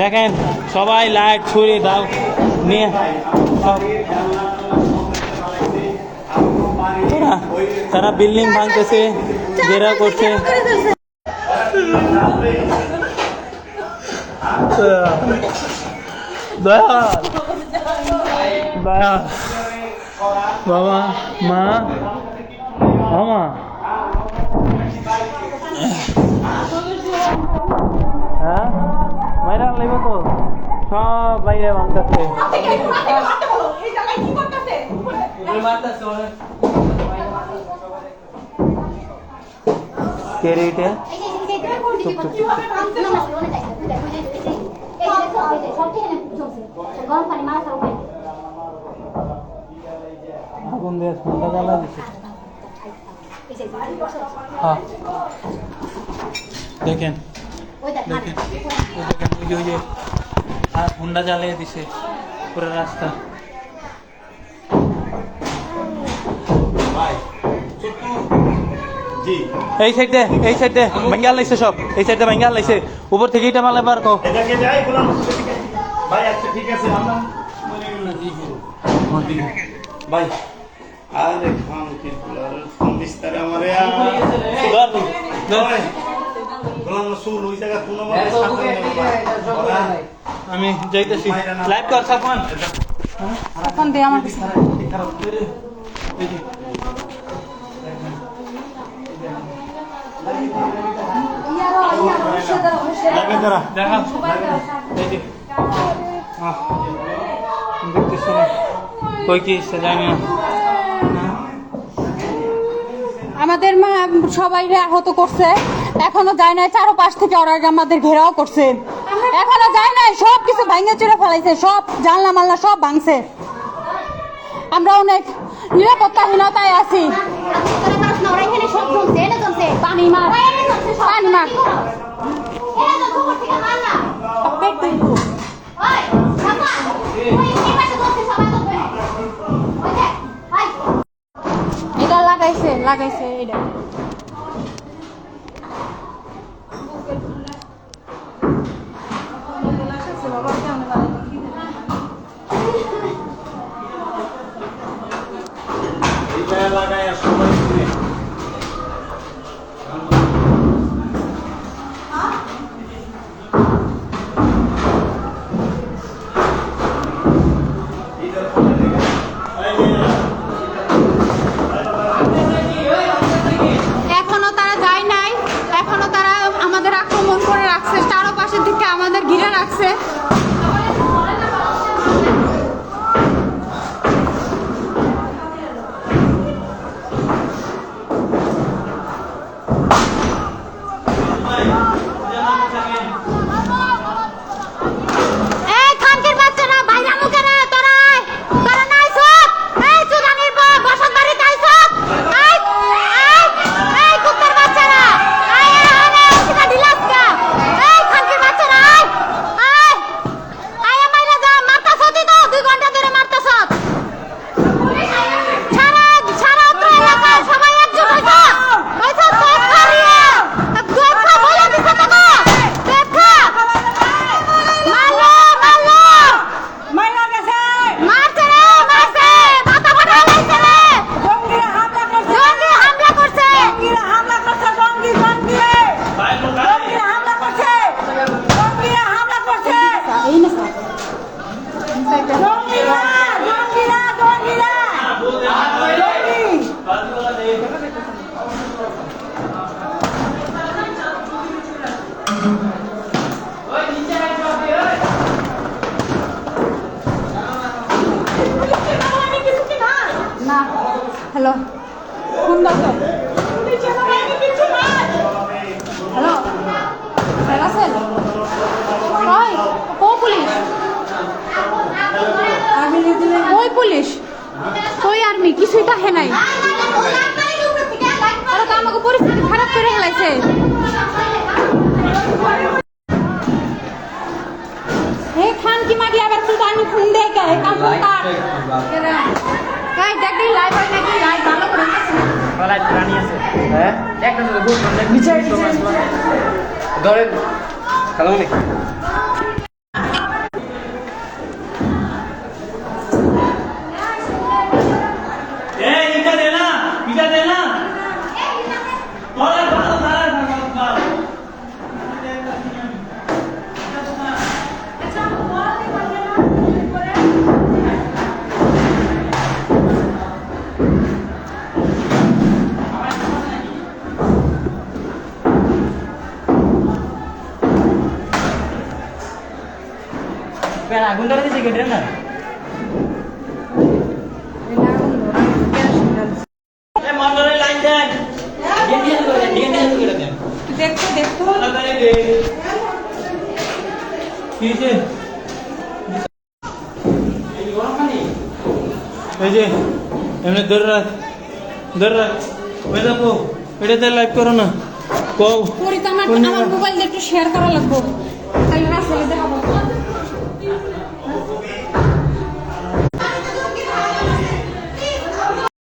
দেখেন, সবাই লাইট ছুরি দাও, নিয়ে। তারা তারা বিল্ডিং ভাঙতেছে, ঘেরাও করছে। বাবা, মা, মামা। হ্যাঁ? মাইরা লাগব তো সব বাইরে ভাঙতেছে কে রে এটা? গরম পানি আগুন দিয়ে ঠান্ডা জ্বালা দিছে। হ্যাঁ। দেখেন। দেখেন। ওই যে ওই যে আর হুন্ডা জ্বালিয়ে দিছে পুরো রাস্তা। এই সাইডে এই সাইডে বেঙ্গাল লাইছে সব। এই সাইডে বেঙ্গাল লাইছে উপর থেকে এটা মালে বার কো ভাই আচ্ছা ঠিক আছে আমরা ভাই আরে খাম কি কম বিস্তারে আমারে ধর, না শুন ওই জায়গা কোন নেই। বাবা আমি যাইতেছি। লাইভ কর সাফান এখন দে আমার কাছে দেখা। দেখতেছি না। কই কি সে জানি না। আমাদের মা সবাই আহত করছে। এখনও যায় নাই চারো পাশ থেকে ওরা আমাদের ঘেরাও করছে। এখনও যায় নাই সব কিছু ভাঙে চুরে ফেলাইছে, সব জানলা মাল্লা সব ভাঙছে। আমরা অনেক নিরাপত্তাহীনতায় আছি। পানি মার। পানি মার এটা লাগাইছে এটা হ্যালো ফোন দাও তো হ্যালো রাসেল কই ও পুলিশ? ওই পুলিশ? কই আর্মি কিছুই তাহে নাই। ওরা তো আমাকে পরিস্থিতি খারাপ করে ফেলাইছে। তুই আমি ফোন দে কে কাম কাট এই দেখ লাইভ হয় নাকি? লাইভ ভালো করে হ্যাঁ? ধরেন। হ্যালো দেন দেখতো দেখতো তাড়াতাড়ি দে কি হয়েছে? এই গরম পানি এই যে এমনি ধরে রাখ ধরে রাখ ওই দেখো এটাতে লাইভ করো না কও পরি আমার? মোবাইল একটু শেয়ার করা লাগবো লাগবে